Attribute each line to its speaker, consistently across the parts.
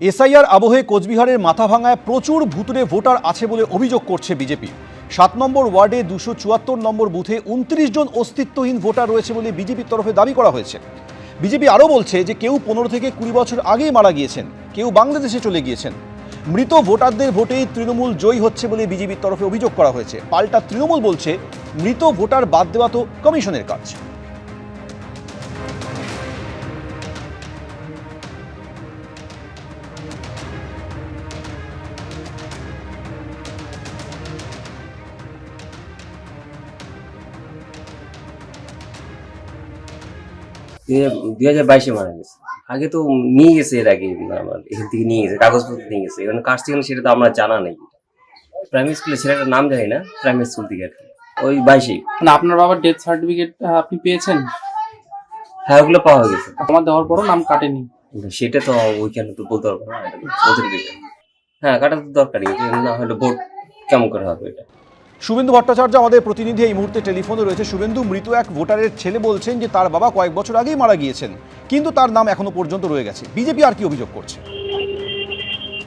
Speaker 1: SIR আবহে কোচবিহারের মাথাভাঙায় প্রচুর ভুতুরে ভোটার আছে বলে অভিযোগ করছে বিজেপি। সাত নম্বর ওয়ার্ডে দুশো চুয়াত্তর নম্বর বুথে উনত্রিশ জন অস্তিত্বহীন ভোটার রয়েছে বলে বিজেপির তরফে দাবি করা হয়েছে। বিজেপি আরও বলছে যে কেউ পনেরো থেকে কুড়ি বছর আগেই মারা গিয়েছেন, কেউ বাংলাদেশে চলে গিয়েছেন। মৃত ভোটারদের ভোটেই তৃণমূল জয়ী হচ্ছে বলে বিজেপির তরফে অভিযোগ করা হয়েছে। পাল্টা তৃণমূল বলছে, মৃত ভোটার বাদ দেওয়া তো কমিশনের কাজ।
Speaker 2: দুই হাজার বাইশে মারা গেছে। আগে তো নিয়ে গেছে এর আগে আমার এখান থেকে নিয়ে গেছে কাগজপত্র নিয়ে গেছে। এখন কার থেকে সেটা তো আমরা জানা নেই। প্রাইমারি স্কুলে ছেলেটার নাম জানি না প্রাইমারি স্কুল থেকে। ওই বাইশে
Speaker 3: না আপনার বাবার ডেথ সার্টিফিকেট আপনি পেয়েছেন?
Speaker 2: হ্যাঁ ওগুলো পাওয়া গেছে।
Speaker 3: আমার দেওয়ার পরও নাম কাটেনি।
Speaker 2: সেটা তো ওইখানে তো বলতে পারব না ওদের হ্যাঁ কাটা তো দরকারই না হলে ভোট কেমন করে হবে এটা?
Speaker 1: শুভেন্দু ভট্টাচার্য আমাদের প্রতিনিধি এই মুহূর্তে টেলিফোনে রয়েছে। শুভেন্দু, মৃত এক ভোটারের ছেলে বলছেন যে তার বাবা কয়েক বছর আগেই মারা গিয়েছেন, কিন্তু তার নাম এখনও পর্যন্ত রয়ে গেছে। বিজেপি আর কি অভিযোগ করছে?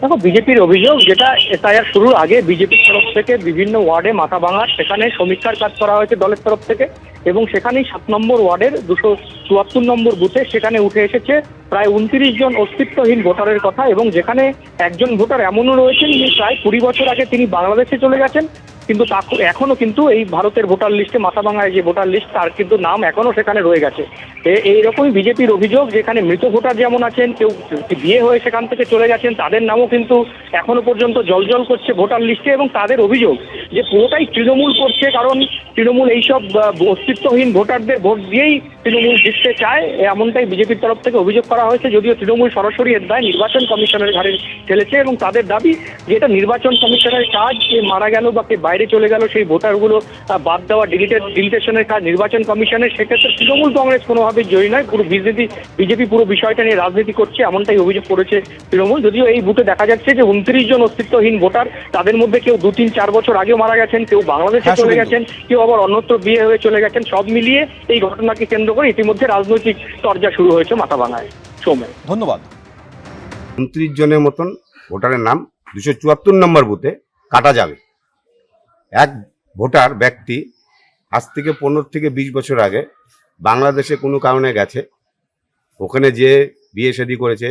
Speaker 4: দেখো, বিজেপির অভিযোগ যেটা এসআইআর শুরুর আগে, বিজেপির তরফ থেকে বিভিন্ন ওয়ার্ডে মাথা ভাঙা সেখানে সমীক্ষার কাজ করা হয়েছে দলের তরফ থেকে। এবং সেখানেই সাত নম্বর ওয়ার্ডের দুশো চুয়াত্তর নম্বর বুথে সেখানে উঠে এসেছে প্রায় উনত্রিশ জন অস্তিত্বহীন ভোটারের কথা এবং যেখানে একজন ভোটার এমনও রয়েছেন যে প্রায় কুড়ি বছর আগে তিনি বাংলাদেশে চলে গেছেন, কিন্তু তা এখনও কিন্তু এই ভারতের ভোটার লিস্টে, মাথাভাঙায় যে ভোটার লিস্ট, তার কিন্তু নাম এখনও সেখানে রয়ে গেছে। এইরকমই বিজেপির অভিযোগ, যেখানে মৃত ভোটার যেমন আছেন, কেউ বিয়ে হয়ে সেখান থেকে চলে গেছেন, তাদের নামও কিন্তু এখনও পর্যন্ত জলজল করছে ভোটার লিস্টে এবং তাদের অভিযোগ যে পুরোটাই তৃণমূল করছে, কারণ তৃণমূল এইসব আহ, অস্তিত্বহীন ভোটারদের ভোট দিয়েই তৃণমূল জিততে চায় এমনটাই বিজেপির তরফ থেকে অভিযোগ করা হয়েছে। যদিও তৃণমূল সরাসরি এর দায় নির্বাচন কমিশনের ঘাড়ে ঠেলেছে এবং তাদের দাবি যে এটা নির্বাচন কমিশনের কাজ কে মারা গেল বা কে বাইরে চলে গেল সেই ভোটারগুলো বাদ দেওয়া ডিলিটেড ডিলিটেশনের কাজ নির্বাচন কমিশনের। সেক্ষেত্রে তৃণমূল কংগ্রেস কোনোভাবেই জয়ী নয় পুরো বিজেপি বিজেপি পুরো বিষয়টা নিয়ে রাজনীতি করছে এমনটাই অভিযোগ করেছে তৃণমূল। যদিও এই বুথে দেখা যাচ্ছে যে উনত্রিশ জন অস্তিত্বহীন ভোটার তাদের মধ্যে কেউ দু তিন চার বছর আগেও মারা গেছেন কেউ বাংলাদেশে
Speaker 1: হ্যাঁ,
Speaker 4: চলে গেছেন কেউ আবার অন্যত্র বিয়ে হয়ে চলে গেছেন। সব মিলিয়ে এই ঘটনাকে কেন্দ্র করে ইতিমধ্যে রাজনৈতিক চর্চা শুরু হয়েছে মাথাভাঙায়। সৌম্য।
Speaker 1: ধন্যবাদ।
Speaker 5: উনত্রিশ জনের মতন ভোটারের নাম দুশো চুয়াত্তর নম্বর বুথে কাটা যাবে। এক ভোটার ব্যক্তি আজ থেকে পনেরো থেকে বিশ বছর আগে বাংলাদেশে কোনো কারণে গেছে। ওখানে যে বিয়ে শাদি করেছে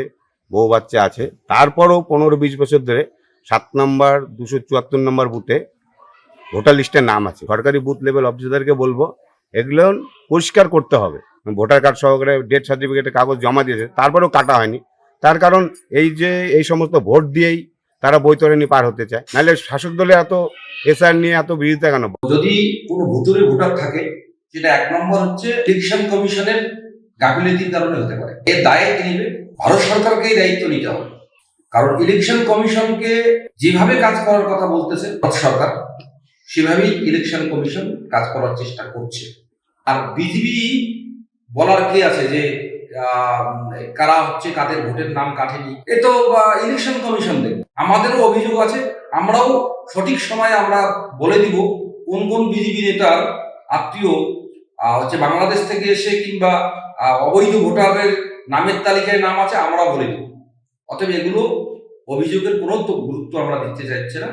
Speaker 5: বউ বাচ্চা আছে তারপরও পনেরো বিশ বছর ধরে সাত নম্বর দুশো চুয়াত্তর নম্বর বুথে ভোটার লিস্টে নাম আছে। সরকারি বুথ লেভেল অফিসারদেরকে বলব এগুলো পরিষ্কার করতে হবে। ভোটার কার্ড সহকারে ডেথ সার্টিফিকেটে কাগজ জমা দিয়েছে, তারপরেও কাটা হয়নি। তার কারণ এই যে, এই সমস্ত ভোট দিয়েই তারা বৈতরণী পার হতে চায়। নাহলে শাসক দলে এত এসআর নিয়ে এত বিরোধিতা কেন?
Speaker 6: যদি কোনো ভুতুরে ভোটার থাকে, সেটা এক নম্বর হচ্ছে ইলেকশন কমিশনের গাফিলতির কারণে হতে পারে। এর দায় কে নিবে ভারত সরকারকে এই দায়িত্ব নিতে হবে। কারণ ইলেকশন কমিশনকে যেভাবে কাজ করার কথা বলতেছে, ভারত সরকার সেভাবেই ইলেকশন কমিশন কাজ করার চেষ্টা করছে। আর বিজিবি বলার কে আছে যে কারা হচ্ছে, কাদের ভোটের নাম কাটেনি এ তো ইলেকশন কমিশন দেখবে আমাদেরও অভিযোগ আছে, আমরাও সঠিক সময়ে আমরা বলে দিব কোন কোন বিজেপি নেতার আত্মীয় হচ্ছে বাংলাদেশ থেকে এসে কিংবা অবৈধ ভোটারের নামের তালিকায় নাম আছে আমরা বলে দিব। অতএব এগুলো অভিযোগের কোনো গুরুত্ব আমরা দিতে চাইছি না।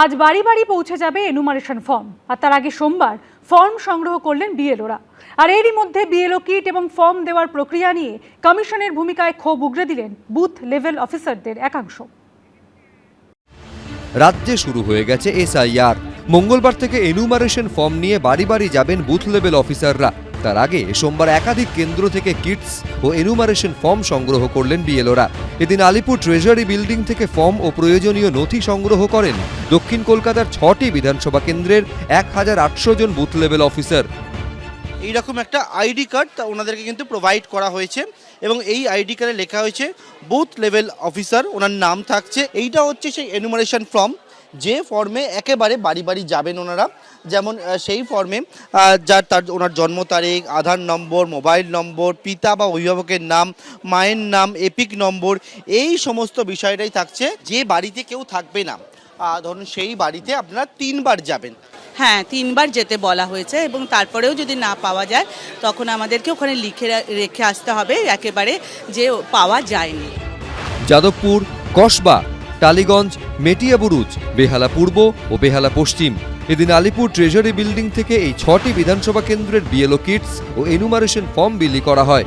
Speaker 7: আজ বাড়ি বাড়ি পৌঁছে যাবে এনুমারেশন ফর্ম আর তার আগে সোমবার ফর্ম সংগ্রহ করলেন বিএলওরা আর এরই মধ্যে বিএলও কিট এবং ফর্ম দেওয়ার প্রক্রিয়া নিয়ে কমিশনের ভূমিকায় ক্ষোভ উগরে দিলেন বুথ লেভেল অফিসারদের একাংশ।
Speaker 8: রাজ্যে শুরু হয়ে গেছে এসআইআর মঙ্গলবার থেকে এনুমারেশন ফর্ম নিয়ে বাড়ি বাড়ি যাবেন বুথ লেভেল অফিসাররা তার আগে সোমবার একাধিক কেন্দ্র থেকে কিটস ও এনুমারেশন ফর্ম সংগ্রহ করলেন বিএলওরা। এদিন আলিপুর ট্রেজারি বিল্ডিং থেকে ফর্ম ও প্রয়োজনীয় নথি সংগ্রহ করেন দক্ষিণ কলকাতার ছটি বিধানসভা কেন্দ্রের এক হাজার আটশো জন বুথ লেভেল অফিসার।
Speaker 9: এইরকম একটা আইডি কার্ড তা ওনাদেরকে কিন্তু প্রোভাইড করা হয়েছে এবং এই আইডি কার্ডে লেখা হয়েছে বুথ লেভেল অফিসার, ওনার নাম থাকছে। এইটা হচ্ছে সেই এনুমারেশন ফর্ম। যে ফর্মে একেবারে বাড়ি বাড়ি যাবেন ওনারা যেমন সেই ফর্মে যার তার ওনার জন্ম তারিখ আধার নম্বর মোবাইল নম্বর পিতা বা অভিভাবকের নাম মায়ের নাম এপিক নম্বর এই সমস্ত বিষয়টাই থাকছে যে বাড়িতে কেউ থাকবে না। ধরুন সেই বাড়িতে আপনারা তিনবার যাবেন।
Speaker 10: হ্যাঁ তিনবার যেতে বলা হয়েছে এবং তারপরেও যদি না পাওয়া যায় তখন আমাদেরকে ওখানে লিখে রেখে আসতে হবে একেবারে যে পাওয়া যায়নি।
Speaker 8: যাদবপুর কসবা। টালিগঞ্জ মেটিয়াবুরুজ বেহালা পূর্ব ও বেহালা পশ্চিম। এদিন আলিপুর ট্রেজারি বিল্ডিং থেকে এই ছটি বিধানসভা কেন্দ্রের বিএলও কিটস ও এনুমারেশন ফর্ম বিলি করা হয়।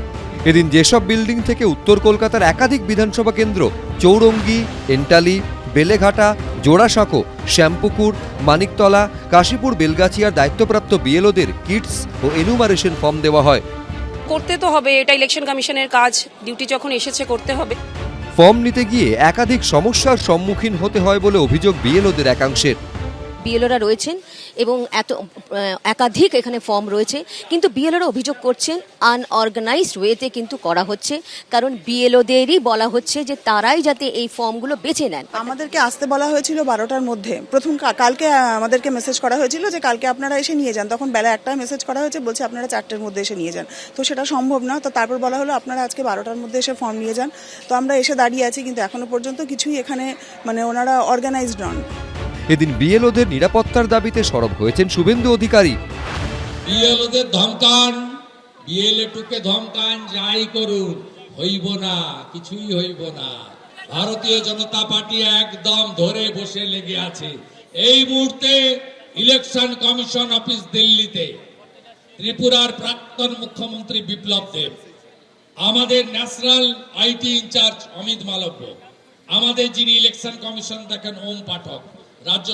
Speaker 8: এদিন যেসব বিল্ডিং থেকে উত্তর কলকাতার একাধিক বিধানসভা কেন্দ্র, চৌরঙ্গি, এন্টালি, বেলেঘাটা, জোড়াসাঁকো, শ্যামপুকুর, মানিকতলা, কাশীপুর, বেলগাছিয়ার দায়িত্বপ্রাপ্ত বিএলওদের কিটস ও এনুমারেশন ফর্ম দেওয়া হয়।
Speaker 11: করতে তো হবে, এটা ইলেকশন কমিশনের কাজ। ডিউটি যখন এসেছে, করতে হবে।
Speaker 8: ফর্ম নিতে গিয়ে একাধিক সমস্যার সম্মুখীন হতে হয় বলে অভিযোগ বিএলওদের একাংশের।
Speaker 11: বিএলওরা রয়েছেন এবং এত একাধিক এখানে ফর্ম রয়েছে। কিন্তু বিএলওরা অভিযোগ করছেন আনঅর্গানাইজড ওয়েতে কিন্তু করা হচ্ছে। কারণ বিএলওদেরই বলা হচ্ছে যে তারাই যাতে এই ফর্মগুলো বেছে নেন।
Speaker 12: আমাদেরকে আসতে বলা হয়েছিল বারোটার মধ্যে। প্রথম কালকে আমাদেরকে মেসেজ করা হয়েছিল যে কালকে আপনারা এসে নিয়ে যান। তখন বেলা একটা মেসেজ করা হয়েছে, বলছে আপনারা চারটের মধ্যে এসে নিয়ে যান। তো সেটা সম্ভব না তো তারপর বলা হলো, আপনারা আজকে বারোটার মধ্যে এসে ফর্ম নিয়ে যান। তো আমরা এসে দাঁড়িয়ে আছি, কিন্তু এখনও পর্যন্ত কিছুই এখানে মানে ওনারা অর্গানাইজড নন।
Speaker 8: এদিন বিএলওদের নিরাপত্তার দাবিতে সরব হয়েছেন শুভেন্দু অধিকারী।
Speaker 13: বিএলওদের ধমকান বিএলএ টুকে ধমকান, যাই করুন, হইব না, কিছুই হইব না। ভারতীয় জনতা পার্টি একদম ধরে বসে লেগে আছে। এই মুহূর্তে ইলেকশন কমিশন অফিস দিল্লিতে, ত্রিপুরার প্রাক্তন মুখ্যমন্ত্রী বিপ্লব দেব, আমাদের national IT incharge Amit Malviya, আমাদের যিনি ইলেকশন কমিশন দেখেন ওম পাঠক। রাজ্য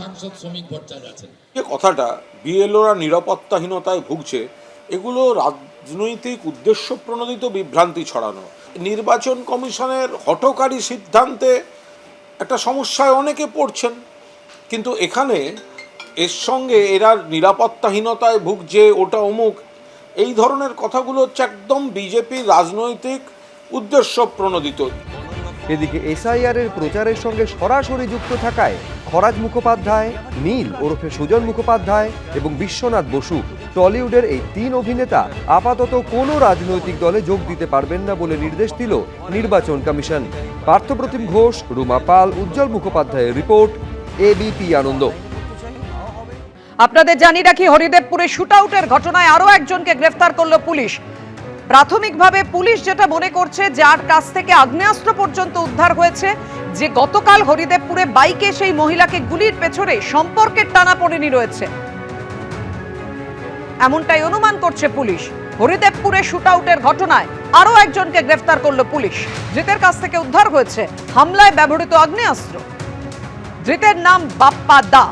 Speaker 13: সাংসদ শ্রমিক ভট্টাচার্য আছেন।
Speaker 14: যে কথাটা বিএলওরা নিরাপত্তাহীনতায় ভুগছে, এগুলো রাজনৈতিক উদ্দেশ্য প্রণোদিত বিভ্রান্তি ছড়ানো। নির্বাচন কমিশনের হঠকারী সিদ্ধান্তে একটা সমস্যায় অনেকে পড়ছেন, কিন্তু এখানে এর সঙ্গে এরা নিরাপত্তাহীনতায় ভুগছে, ওটা অমুক। এই ধরনের কথাগুলো হচ্ছে একদম বিজেপির রাজনৈতিক উদ্দেশ্য প্রণোদিত।
Speaker 8: এদিকে এসআইআর এর প্রচারের সঙ্গে সরাসরি যুক্ত থাকায় খরাজ মুখোপাধ্যায়, নীল ওরফে সুজন মুখোপাধ্যায় এবং বিশ্বনাথ বসু টলিউডের এই তিন অভিনেতা আপাতত কোনো রাজনৈতিক দলে যোগ দিতে পারবেন না বলে নির্দেশ দিল নির্বাচন কমিশন। পার্থপ্রতিম ঘোষ, রুমা পাল, উজ্জ্বল মুখোপাধ্যায়ের রিপোর্ট এবিপি আনন্দ।
Speaker 10: আপনাদের জানিয়ে রাখি, হরিদেবপুরে শুটআউটের ঘটনায় আরও একজনকে গ্রেফতার করল পুলিশ। প্রাথমিকভাবে পুলিশ যেটা মনে করছে যার কাছ থেকে আগ্নেয়াস্ত্র পর্যন্ত উদ্ধার হয়েছে, যে গতকাল হরিদেবপুরে বাইকে সেই মহিলাকে গুলির পেছনে সম্পর্কের টানাপড়েনি রয়েছে। এমনটাই অনুমান করছে পুলিশ। হরিদেবপুরে শুটআউটের ঘটনায় আরও একজনকে গ্রেফতার করল পুলিশ। ধৃতের কাছ থেকে উদ্ধার হয়েছে হামলায় ব্যবহৃত আগ্নেয়াস্ত্র। ধৃতের নাম বাপ্পা দা।